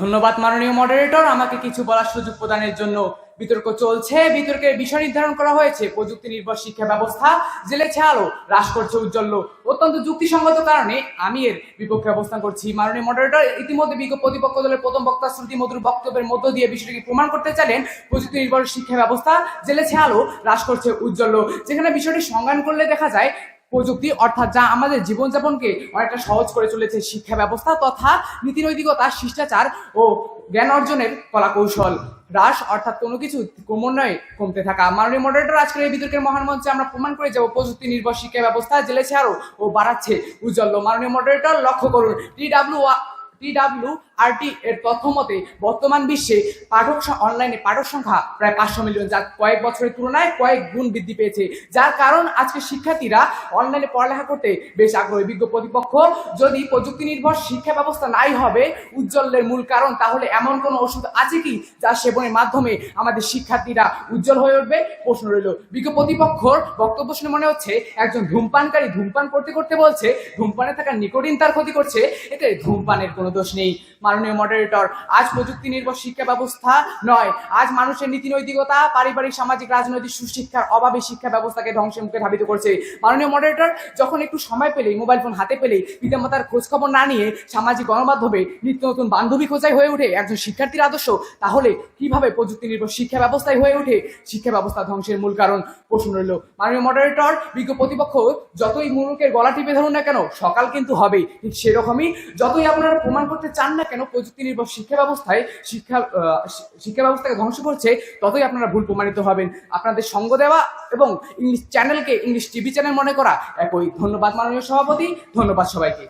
ধন্যবাদ মাননীয় মডারেটর আমাকে কিছু বলার সুযোগ প্রদানের জন্য বিতর্ক চলছে। বিতর্কের বিষয় নির্ধারণ করা হয়েছে। প্রযুক্তি নির্ভর শিক্ষা ব্যবস্থা জেলেছে আলো হ্রাস করছে উজ্জ্বল অত্যন্ত যুক্তিসঙ্গত কারণে আমি এর বিপক্ষে অবস্থান করছি। মাননীয় মডারেটর ইতিমধ্যে প্রতিপক্ষ দলের প্রথম বক্তা শ্রুতি মধুর বক্তব্যের মধ্য দিয়ে বিষয়টিকে প্রমাণ করতে চাইলেন প্রযুক্তি নির্ভর শিক্ষা ব্যবস্থা জেলেছে আলো হ্রাস করছে উজ্জ্বল যেখানে বিষয়টি সংজ্ঞান করলে দেখা যায় প্রযুক্তি, অর্থাৎ যা আমাদের জীবনযাপনকে অনেকটা সহজ করে চলেছে শিক্ষা ব্যবস্থা তথা নীতিনৈতিকতা শিষ্টাচার ও জ্ঞান অর্জনের কলা কৌশল হ্রাস, অর্থাৎ কোনো কিছু ক্রমান্বয়ে কমতে থাকা। মাননীয় মডারেটর আজকের এই বিতর্কের মহান মঞ্চে আমরা প্রমাণ করে যাব। প্রযুক্তি, নির্ভর শিক্ষা ব্যবস্থা জেলেছে আরও ও বাড়াচ্ছে, উজ্জ্বল। মাননীয় মডারেটর লক্ষ্য করুন T W TW RT T তথ্য মতে বর্তমান বিশ্বে পাঠক অনলাইনে পাঠক সংখ্যা প্রায় পাঁচশো মিলিয়ন যা কয়েক বছরের তুলনায় কয়েক গুণ বৃদ্ধি পেয়েছে। যার কারণ আজকে শিক্ষার্থীরা অনলাইনে পড়ালেখা করতে বেশ আগ্রহী। বিজ্ঞ প্রতিপক্ষ যদি প্রযুক্তি নির্ভর শিক্ষা ব্যবস্থা নাই হবে, উজ্জ্বলের মূল কারণ, তাহলে এমন কোনো ওষুধ আছে কি যা সেবনের মাধ্যমে আমাদের শিক্ষার্থীরা উজ্জ্বল হয়ে উঠবে? প্রশ্ন রইল। বিজ্ঞ প্রতিপক্ষর বক্তব্য শুনে মনে হচ্ছে, একজন ধূমপানকারী ধূমপান করতে করতে বলছে, ধূমপানে থাকা নিকোটিন তার ক্ষতি করছে, এতে ধূমপানের কোনো দোষ নেই। মাননীয় মডারেটর আজ প্রযুক্তি নির্ভর শিক্ষা ব্যবস্থা নয়। আজ মানুষের নীতি নৈতিকতা, পারিবারিক, সামাজিক, রাজনৈতিক, সুশিক্ষার অভাবে শিক্ষা ব্যবস্থাকে ধ্বংসের মুখে ধাবিত করছে। মাননীয় মডারেটর যখন একটু সময় পেলেই মোবাইল ফোন হাতে পেলেই, পিতামাতার খোঁজ খবর না নিয়ে সামাজিক গণমাধ্যমে নিত্য নতুন বান্ধবী খোঁজাই হয়ে ওঠে একজন শিক্ষার্থীর আদর্শ, তাহলে কীভাবে প্রযুক্তি নির্ভর শিক্ষা ব্যবস্থায় হয়ে ওঠে? শিক্ষা ব্যবস্থা ধ্বংসের মূল কারণ। প্রশ্ন রইল, মাননীয় মডারেটর বিজ্ঞ প্রতিপক্ষ, যতই মুলুকের গলা টিপে ধরুন না কেন, সকাল কিন্তু হবেই। ঠিক সেরকমই, যতই আপনারা প্রমাণ করতে চান না কেন প্রযুক্তি নির্ভর শিক্ষা ব্যবস্থায় শিক্ষা শিক্ষা ব্যবস্থাকে ধ্বংস করছে, ততই আপনারা ভুল প্রমাণিত হবেন। আপনাদের সঙ্গ দেওয়া এবং ইংলিশ চ্যানেলকে, ইংলিশ টিভি চ্যানেল মনে করা। একই, ধন্যবাদ মাননীয় সভাপতি, ধন্যবাদ সবাইকে।